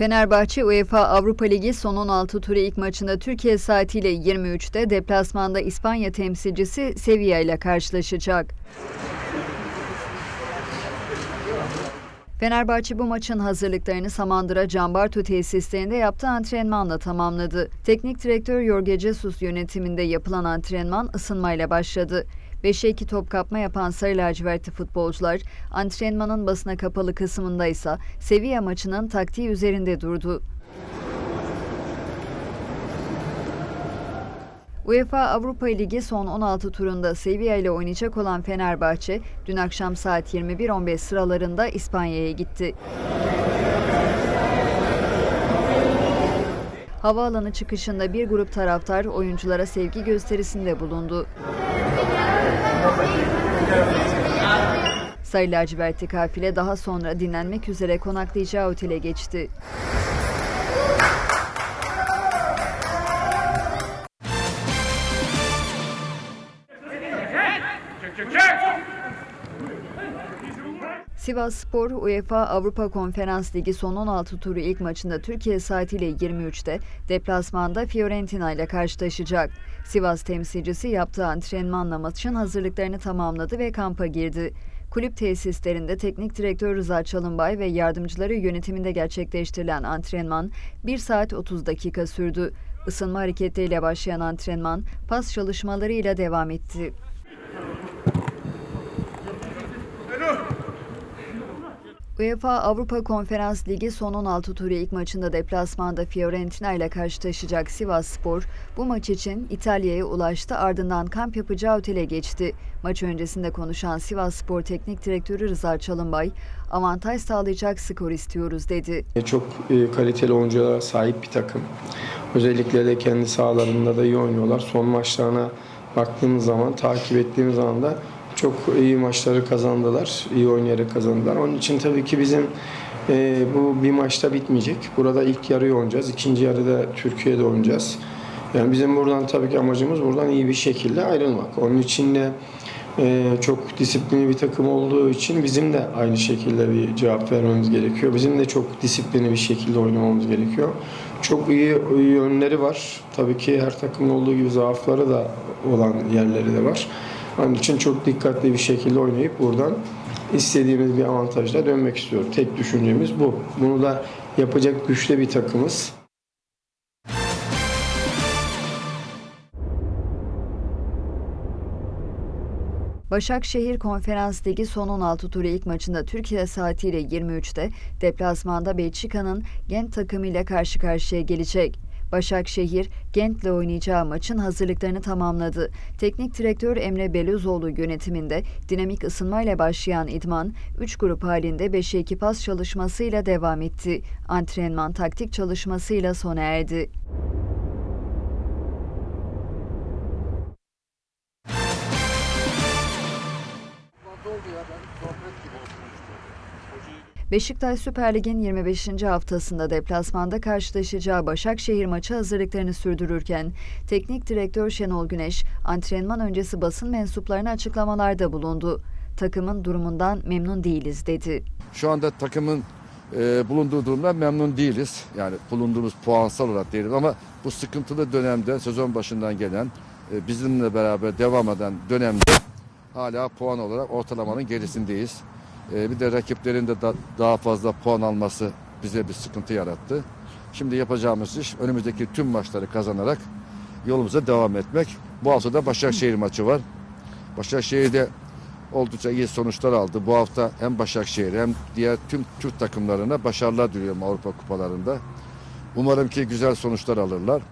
Fenerbahçe UEFA Avrupa Ligi son 16 turu ilk maçında Türkiye saatiyle 23'te deplasmanda İspanya temsilcisi Sevilla ile karşılaşacak. Fenerbahçe bu maçın hazırlıklarını Samandıra Cambartu tesislerinde yaptığı antrenmanla tamamladı. Teknik direktör Jorge Jesus yönetiminde yapılan antrenman ısınmayla başladı. 5'e 2 top kapma yapan Sarı lacivertli futbolcular antrenmanın basına kapalı kısmında ise Sevilla maçının taktiği üzerinde durdu. UEFA Avrupa Ligi son 16 turunda Sevilla ile oynayacak olan Fenerbahçe, dün akşam saat 21.15 sıralarında İspanya'ya gitti. Havaalanı çıkışında bir grup taraftar oyunculara sevgi gösterisinde bulundu. Sarı lacivertli kafile daha sonra dinlenmek üzere konaklayacağı otele geçti. Sivas Spor UEFA Avrupa Konferans Ligi son 16 turu ilk maçında Türkiye saatiyle 23'te deplasmanda Fiorentina ile karşılaşacak. Sivas temsilcisi yaptığı antrenmanla maçın hazırlıklarını tamamladı ve kampa girdi. Kulüp tesislerinde teknik direktör Rıza Çalınbay ve yardımcıları yönetiminde gerçekleştirilen antrenman 1 saat 30 dakika sürdü. Isınma hareketleriyle başlayan antrenman pas çalışmalarıyla devam etti. UEFA Avrupa Konferans Ligi son 16 turu ilk maçında deplasmanda Fiorentina ile karşılaşacak Sivas Spor bu maç için İtalya'ya ulaştı ardından kamp yapacağı otele geçti. Maç öncesinde konuşan Sivas Spor Teknik Direktörü Rıza Çalınbay, avantaj sağlayacak skor istiyoruz dedi. Çok e, kaliteli oyunculara sahip bir takım. Özellikle de kendi sahalarında da iyi oynuyorlar. Son maçlarına baktığımız zaman, takip ettiğimiz zaman da çok iyi maçları kazandılar. iyi oynayarak kazandılar. Onun için tabii ki bizim e, bu bir maçta bitmeyecek. Burada ilk yarıyı oynayacağız. ikinci yarıda Türkiye'de oynayacağız. Yani bizim buradan tabii ki amacımız buradan iyi bir şekilde ayrılmak. Onun için de e, çok disiplinli bir takım olduğu için bizim de aynı şekilde bir cevap vermemiz gerekiyor. Bizim de çok disiplinli bir şekilde oynamamız gerekiyor. Çok iyi, iyi yönleri var. Tabii ki her takımın olduğu gibi zaafları da olan yerleri de var. Onun için çok dikkatli bir şekilde oynayıp buradan istediğimiz bir avantajla dönmek istiyoruz. Tek düşüncemiz bu. Bunu da yapacak güçlü bir takımız. Başakşehir Konferans Ligi son 16 turu ilk maçında Türkiye saatiyle 23'te deplasmanda Belçika'nın Gent takımıyla karşı karşıya gelecek. Başakşehir, Gent'le oynayacağı maçın hazırlıklarını tamamladı. Teknik direktör Emre Belözoğlu yönetiminde dinamik ısınmayla başlayan idman, 3 grup halinde 5'e 2 pas çalışmasıyla devam etti. Antrenman taktik çalışmasıyla sona erdi. Beşiktaş Süper Lig'in 25. haftasında deplasmanda karşılaşacağı Başakşehir maçı hazırlıklarını sürdürürken teknik direktör Şenol Güneş antrenman öncesi basın mensuplarına açıklamalarda bulundu. Takımın durumundan memnun değiliz dedi. Şu anda takımın e, bulunduğu durumdan memnun değiliz. Yani bulunduğumuz puansal olarak değiliz ama bu sıkıntılı dönemde sezon başından gelen e, bizimle beraber devam eden dönemde hala puan olarak ortalamanın gerisindeyiz. E, bir de rakiplerin de da, daha fazla puan alması bize bir sıkıntı yarattı. Şimdi yapacağımız iş önümüzdeki tüm maçları kazanarak yolumuza devam etmek. Bu hafta da Başakşehir maçı var. Başakşehir'de oldukça iyi sonuçlar aldı. Bu hafta hem Başakşehir hem diğer tüm Türk takımlarına başarılar diliyorum Avrupa kupalarında. Umarım ki güzel sonuçlar alırlar.